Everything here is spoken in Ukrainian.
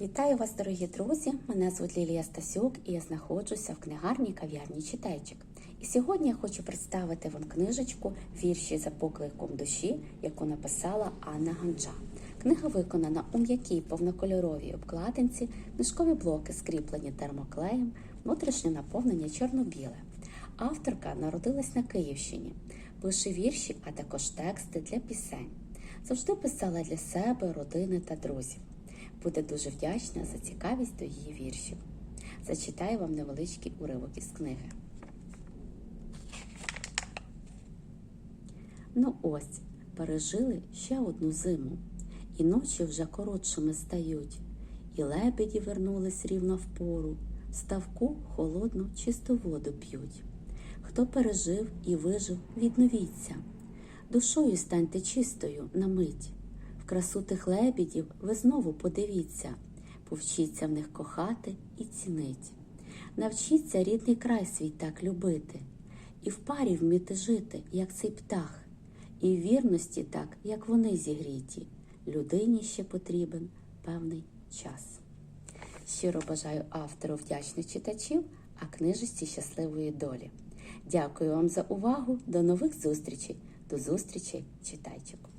Вітаю вас, дорогі друзі! Мене звуть Лілія Стасюк і я знаходжуся в книгарні кав'ярні Читайчик. І сьогодні я хочу представити вам книжечку Вірші за покликом душі, яку написала Анна Ганча. Книга виконана у м'якій повнокольоровій обкладинці, книжкові блоки скріплені термоклеєм, внутрішнє наповнення чорно-біле. Авторка народилась на Київщині, пише вірші, а також тексти для пісень. Завжди писала для себе, родини та друзів. Буде дуже вдячна за цікавість до її віршів. Зачитаю вам невеличкий уривок із книги. Ну ось, пережили ще одну зиму, і ночі вже коротшими стають, і лебеді вернулись рівно в пору, ставку холодну чисту воду п'ють. Хто пережив і вижив, відновіться, душою станьте чистою на мить. Красу тих лебідів ви знову подивіться, повчіться в них кохати і цінить. Навчіться рідний край свій так любити, і в парі вміти жити, як цей птах, і в вірності так, як вони зігріті. Людині ще потрібен певний час. Щиро бажаю автору вдячних читачів, а книжечці щасливої долі. Дякую вам за увагу. До нових зустрічей. До зустрічей, читайчику.